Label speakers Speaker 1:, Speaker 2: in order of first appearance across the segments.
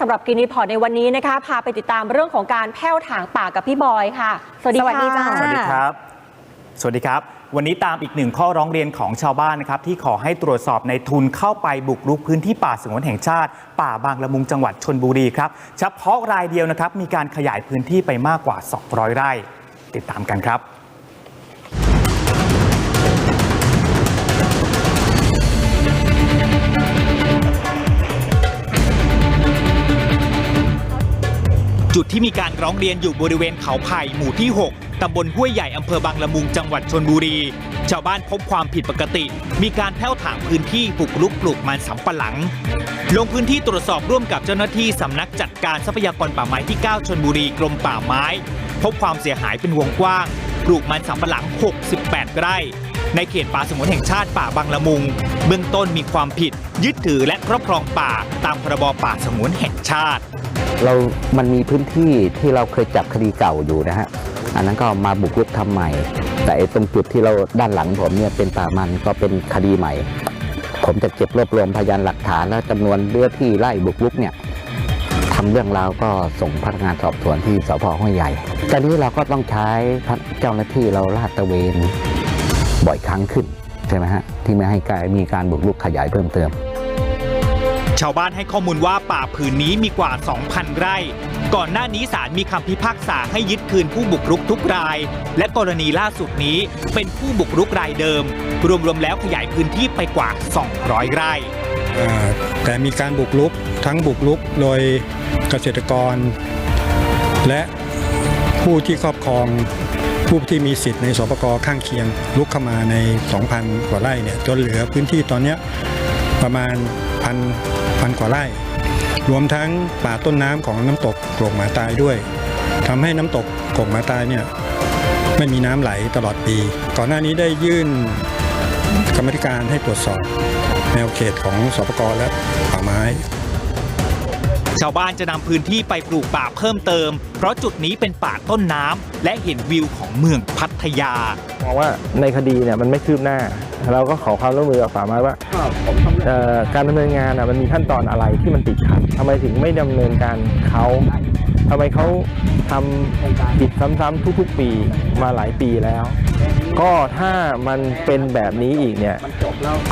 Speaker 1: สำหรับกินรีพอร์ตในวันนี้นะคะ พาไปติดตามเรื่องของการแผ้วถางป่ากับพี่บอยค่ะ สวัสดี
Speaker 2: สวัสดีจ้า
Speaker 1: ค่ะ
Speaker 3: สวัสดีครับ สวัสดีครับ วันนี้ตามอีกหนึ่งข้อร้องเรียนของชาวบ้านนะครับ ที่ขอให้ตรวจสอบในทุนเข้าไปบุกรุกพื้นที่ป่าสงวนแห่งชาติ ป่าบางละมุงจังหวัดชนบุรีครับ เฉพาะรายเดียวนะครับ มีการขยายพื้นที่ไปมากกว่า 200 ไร่ ติดตามกันครับ จุดที่มีการร้องเรียนอยู่บริเวณเขาไผ่หมู่ที่ 6 ตำบลห้วยใหญ่อำเภอบางละมุงจังหวัดชนบุรี ชาวบ้านพบความผิดปกติ มีการแผ้วถางพื้นที่ปลูกลุกปลูกมันสำปะหลัง ลงพื้นที่ตรวจสอบร่วมกับเจ้าหน้าที่สำนักจัดการทรัพยากรป่าไม้ที่ 9 ชนบุรีกรมป่าไม้ พบความเสียหายเป็นวงกว้าง ปลูกมันสำปะหลัง 68 ไร่ในเขตป่าสงวนแห่งชาติป่าบางละมุง เบื้องต้นมีความผิด ยึดถือและครอบครองป่าตามพรบป่าสงวนแห่งชาติ
Speaker 4: เรามันมีพื้นที่ที่เราเคยจับคดีเก่าอยู่นะฮะ อันนั้นก็มาบุกรุกทำใหม่ แต่ตรงจุดที่เราด้านหลังผมเนี่ยเป็นป่ามันก็เป็นคดีใหม่ ผมจะเก็บรวบรวมพยานหลักฐานและจำนวนเรือที่ไล่บุกรุกเนี่ยทำเรื่องราวก็ส่งพนักงานสอบสวนที่สพห้วยใหญ่ตอนนี้เราก็ต้องใช้เจ้าหน้าที่เราลาดตระเวนบ่อยครั้งขึ้นใช่ไหมฮะที่ไม่ให้การมีการบุกรุกขยายเพิ่มเติม
Speaker 3: ชาวบ้านให้ข้อมูลว่าป่าผืนนี้มีกว่า 2,000 ไร่ ก่อนหน้านี้ศาลมีคำพิพากษาให้ยึดคืนผู้บุกรุกทุกราย และกรณีล่าสุดนี้เป็นผู้บุกรุกรายเดิม รวมๆแล้วขยายพื้นที่ไปกว่า 200 ไร่
Speaker 5: แต่มีการบุกรุกทั้งบุกรุกโดยเกษตรกร และผู้ที่ครอบครองผู้ที่มีสิทธิ์ในสปกข้างเคียงลุกเข้ามาใน 2,000 กว่าไร่เนี่ยจนเหลือพื้นที่ตอนนี้ประมาณพัน พันกว่าไร่ รวมทั้งป่าต้นน้ำของน้ำตกโกรกหมาตายด้วยทำให้น้ำตกโกรกหมาตายเนี่ยไม่มีน้ำไหลตลอดปี ก่อนหน้านี้ได้ยื่นกรรมธิการให้ตรวจสอบแนวเขตของสปกและป่าไม้
Speaker 3: ชาวบ้านจะนำพื้นที่ไปปลูกป่าเพิ่มเติม เพราะจุดนี้เป็นป่าต้นน้ำและเห็นวิวของเมืองพัทยา
Speaker 6: มองว่าในคดีเนี่ยมันไม่คืบหน้า เราก็ขอความร่วมมือกับป่าไม้ว่าการดำเนินงานอะมันมีขั้นตอนอะไรที่มันติดขัดทำไมถึงไม่ดำเนินการเขาทำไมเขาทำผิดซ้ำๆทุกๆปีมาหลายปีแล้ว ก็ถ้ามันเป็นแบบนี้อีกเนี่ย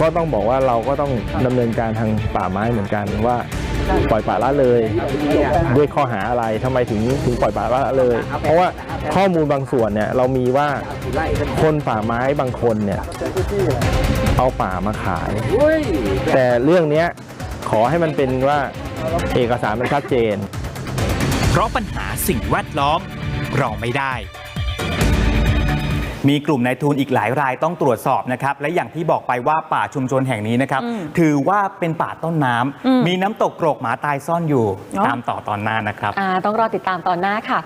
Speaker 6: ก็ต้องบอกว่าเราก็ต้องดำเนินการทางป่าไม้เหมือนกันว่า ปล่อยป่าละเลย ด้วยข้อหาอะไรทำไมถึงถึงปล่อยป่าละเลย เพราะว่าข้อมูลบางส่วนเนี่ยเรามีว่าคนป่าไม้บางคนเนี่ยเอาป่ามาขาย แต่เรื่องเนี้ยขอให้มันเป็นว่าเอกสารมันชัดเจน
Speaker 3: เพราะปัญหาสิ่งแวดล้อมรอไม่ได้ มีกลุ่มนายทุนอีกหลายรายต้องตรวจสอบนะครับ และอย่างที่บอกไปว่าป่าชุมชนแห่งนี้นะครับ
Speaker 1: อืม
Speaker 3: ถือว่าเป็นป่าต้นน้ำ
Speaker 1: อืม
Speaker 3: มีน้ำตกโกรกหมาตายซ่อนอยู่
Speaker 1: เนอะ
Speaker 3: ตามต่อตอนหน้านะครับ
Speaker 1: อ่าต้องรอติดตามตอนหน้าค่ะ